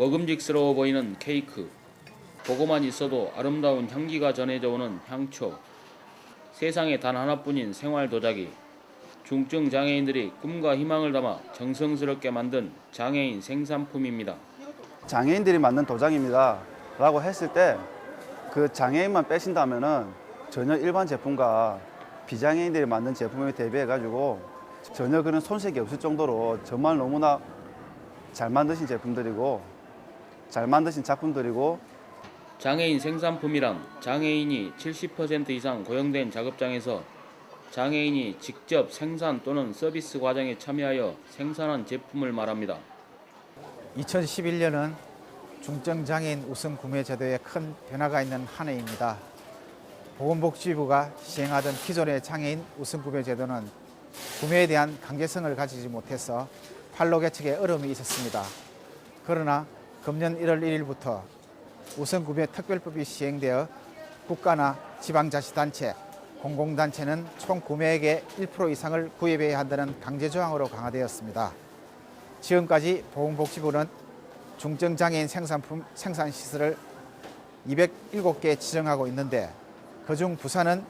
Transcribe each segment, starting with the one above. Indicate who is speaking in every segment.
Speaker 1: 먹음직스러워 보이는 케이크. 보고만 있어도 아름다운 향기가 전해져 오는 향초. 세상에 단 하나뿐인 생활 도자기. 중증 장애인들이 꿈과 희망을 담아 정성스럽게 만든 장애인 생산품입니다.
Speaker 2: 장애인들이 만든 도장입니다. 라고 했을 때 그 장애인만 빼신다면은 전혀 일반 제품과 비장애인들이 만든 제품에 대비해 가지고 전혀 그런 손색이 없을 정도로 정말 너무나 잘 만드신 제품들이고 잘 만드신 작품들이고
Speaker 1: 장애인 생산품이란 장애인이 70% 이상 고용된 작업장에서 장애인이 직접 생산 또는 서비스 과정에 참여하여 생산한 제품을 말합니다.
Speaker 3: 2011년은 중증장애인 우선 구매 제도에 큰 변화가 있는 한 해입니다. 보건복지부가 시행하던 기존의 장애인 우선 구매 제도는 구매에 대한 강제성을 가지지 못해서 판로 개척에 어려움이 있었습니다. 그러나 금년 1월 1일부터 우선 구매 특별법이 시행되어 국가나 지방자치단체, 공공단체는 총 구매액의 1% 이상을 구입해야 한다는 강제 조항으로 강화되었습니다. 지금까지 보건복지부는 중증장애인 생산품 생산 시설을 207개 지정하고 있는데 그중 부산은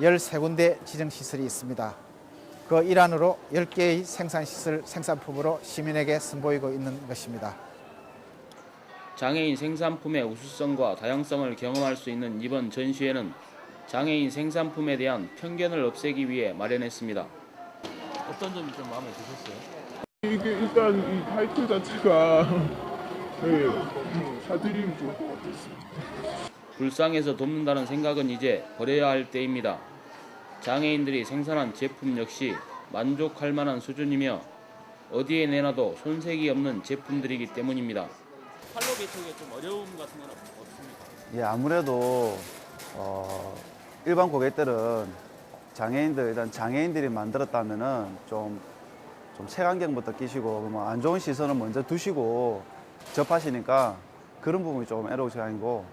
Speaker 3: 13군데 지정 시설이 있습니다. 그 일환으로 10개의 생산 시설 생산품으로 시민에게 선보이고 있는 것입니다.
Speaker 1: 장애인 생산품의 우수성과 다양성을 경험할 수 있는 이번 전시회는 장애인 생산품에 대한 편견을 없애기 위해 마련했습니다. 어떤 점이 좀 마음에 드셨어요?
Speaker 4: 이게 일단 이 타이틀 자체가 네, 음, 사드림 좋을 것 같았어요.
Speaker 1: 불쌍해서 돕는다는 생각은 이제 버려야 할 때입니다. 장애인들이 생산한 제품 역시 만족할 만한 수준이며 어디에 내놔도 손색이 없는 제품들이기 때문입니다. 팔로 개척에 좀 어려움 같은 건 없습니까?
Speaker 2: 예, 아무래도 어, 일반 고객들은 장애인들 일단 장애인들이 만들었다면은 좀, 좀 색안경부터 끼시고 뭐 안 좋은 시선을 먼저 두시고 접하시니까 그런 부분이 좀 애로사항이고